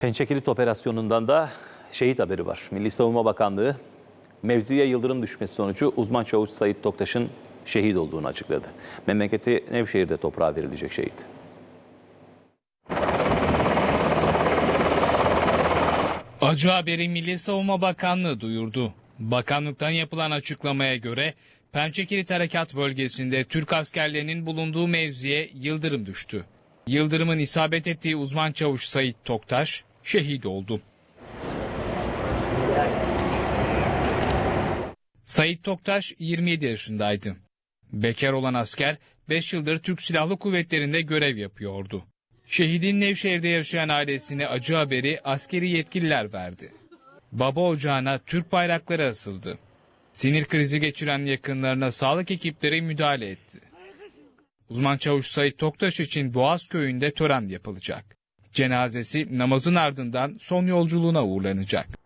Pençekilit operasyonundan da şehit haberi var. Milli Savunma Bakanlığı mevziye yıldırım düşmesi sonucu uzman çavuş Sayit Toktaş'ın şehit olduğunu açıkladı. Memleketi Nevşehir'de toprağa verilecek şehit. Acı haberi Milli Savunma Bakanlığı duyurdu. Bakanlıktan yapılan açıklamaya göre Pençekilit Harekat Bölgesi'nde Türk askerlerinin bulunduğu mevziye yıldırım düştü. Yıldırımın isabet ettiği uzman çavuş Sayit Toktaş şehit oldu. Sayit Toktaş 27 yaşındaydı. Bekar olan asker 5 yıldır Türk Silahlı Kuvvetleri'nde görev yapıyordu. Şehidin Nevşehir'de yaşayan ailesine acı haberi askeri yetkililer verdi. Baba ocağına Türk bayrakları asıldı. Sinir krizi geçiren yakınlarına sağlık ekipleri müdahale etti. Uzman çavuş Sayit Toktaş için Boğaz köyünde tören yapılacak. Cenazesi namazın ardından son yolculuğuna uğurlanacak.